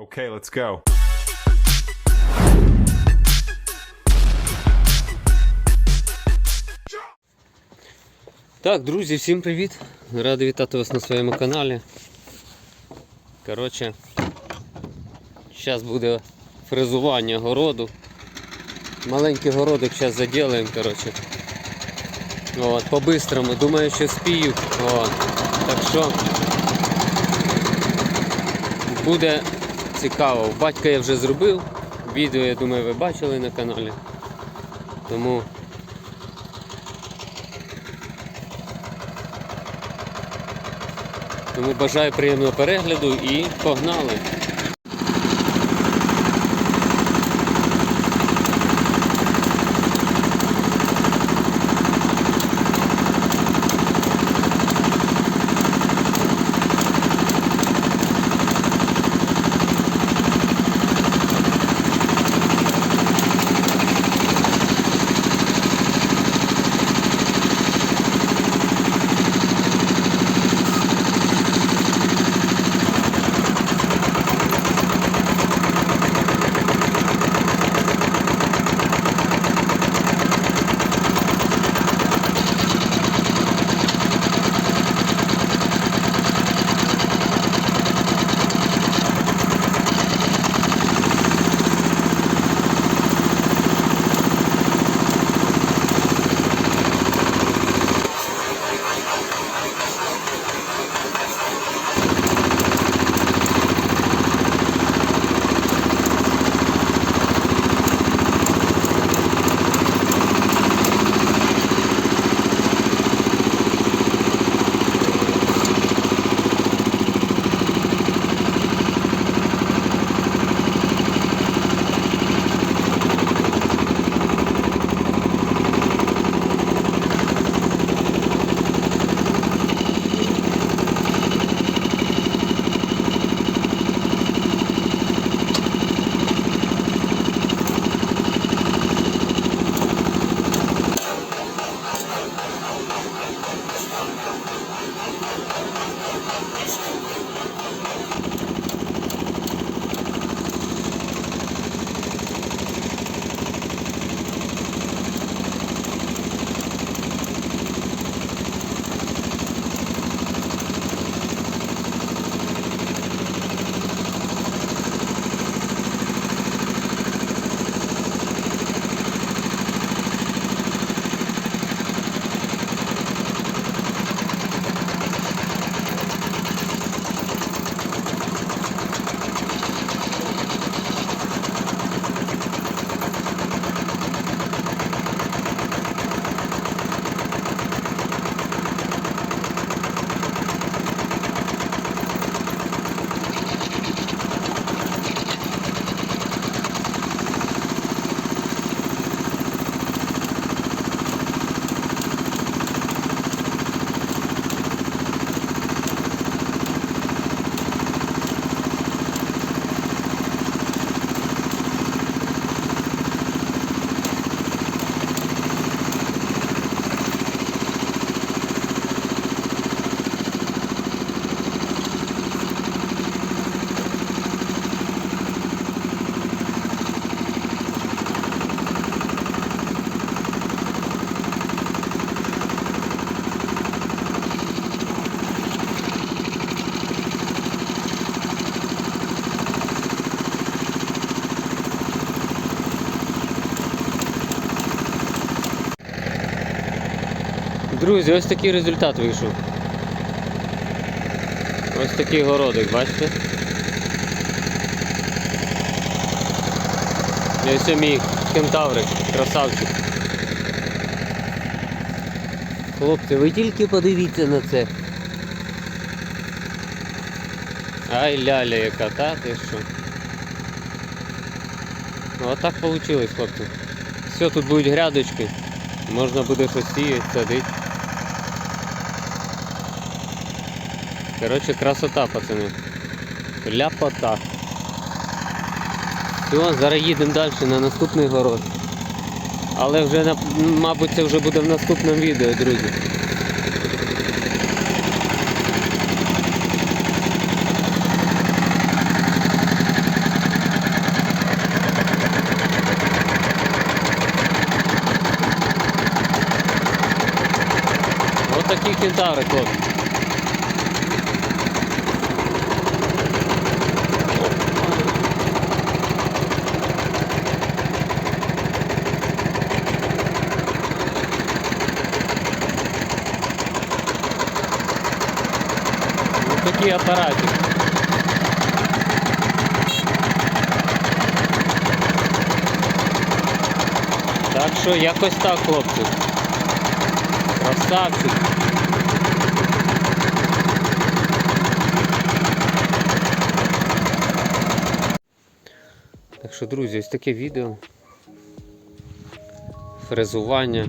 Okay, let's go. Так, друзі, всім привіт! Радий вітати вас на своєму каналі. Коротше, зараз буде фрезування городу. Маленький городик зараз заділаємо, коротше. От, по-бистрому, думаю, що спію. От. Так що буде цікаво. Батька я вже зробив. Відео, я думаю, ви бачили на каналі. Тому Тому бажаю приємного перегляду і погнали! Друзі, ось такий результат вийшов. Ось такий городик, бачите? І ось мій кентаврик, красавчик. Хлопці, ви тільки подивіться на це. Ай ляля яка, та ти що? Ну отак вийшло, хлопці. Все, тут будуть грядочки. Можна буде щось сіяти, садити. Коротше, красота, пацани. Ляпота. Все, зараз їдемо далі на наступний город. Але вже мабуть це вже буде в наступному відео, друзі. Ось такий кентаври, хлопці. Ось такі апарати. Так що якось так, хлопці. Красавчик. Так що, друзі, ось таке відео. Фрезування.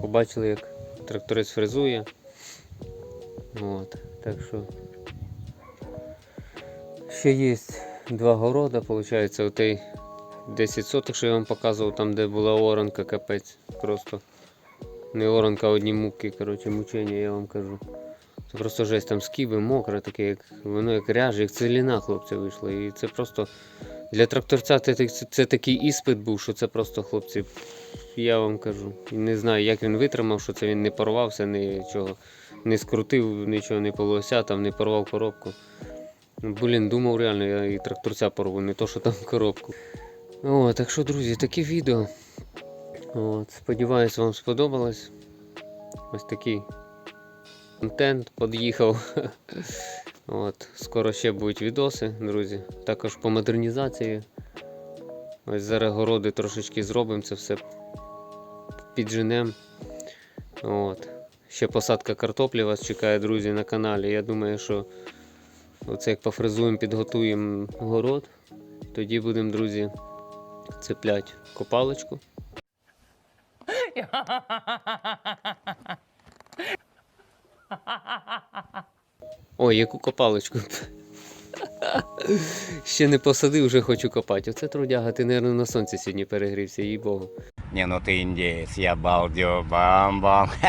Побачили, як тракторець фрезує. От. Так що ще є два города, виходить, отей 10 соток, що я вам показував, там де була оранка, капець. Просто не оранка, а одні муки, коротше, мучення, я вам кажу. Це просто жесть, там скіби, мокре, таке, як воно як ряже, як целіна, хлопці, вийшло. І це просто для тракторця це, це, це такий іспит був, що це просто хлопці. Я вам кажу. І не знаю, як він витримав, що це він не порвався, нічого, не скрутив, нічого не полося, там не порвав коробку. Блін, думав реально, я і тракторця порву, не то, що там коробку. О, так що, друзі, таке відео. От, сподіваюсь, вам сподобалось. Ось такий контент під'їхав. От, скоро ще будуть відоси, друзі. Також по модернізації. Ось зараз городи трошечки зробимо, це все підженем. От. Ще посадка картоплі вас чекає, друзі, на каналі. Я думаю, що оце як пофрезуємо, підготуємо город, тоді будемо, друзі, цепляти копалочку. Ой, яку копалочку. Ще не посадив, вже хочу копати. Оце трудяга, ти, мабуть, на сонці сьогодні перегрівся, їй богу. Не, ну ты индеец, я балдю, бам-бам.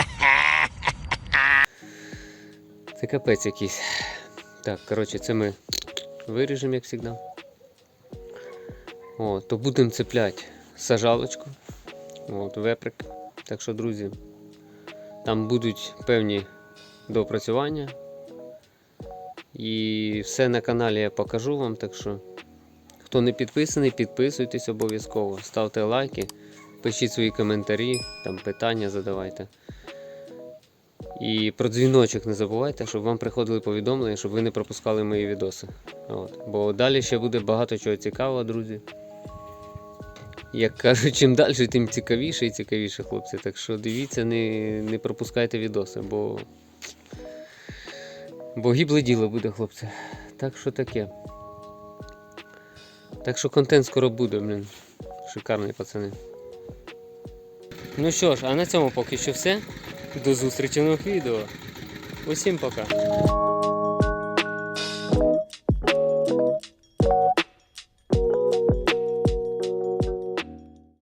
Це капець якийсь. Так, коротше, це ми виріжемо, як завжди. О, то будемо цепляти сажалочку. От, веприк. Так що, друзі, там будуть певні доопрацювання. І все на каналі я покажу вам. Так що, хто не підписаний, підписуйтесь обов'язково. Ставте лайки, пишіть свої коментарі, там питання задавайте. І про дзвіночок не забувайте, щоб вам приходили повідомлення, щоб ви не пропускали мої відоси. От. Бо далі ще буде багато чого цікавого, друзі. Як кажуть, чим далі, тим цікавіше і цікавіше, хлопці. Так що дивіться, не, не пропускайте відоси, бо. Бо гібле діло буде, хлопці. Так що таке. Так що контент скоро буде, блін. Шикарний пацани. Ну що ж, а на цьому поки що все. До зустрічі в нових відео. Усім пока.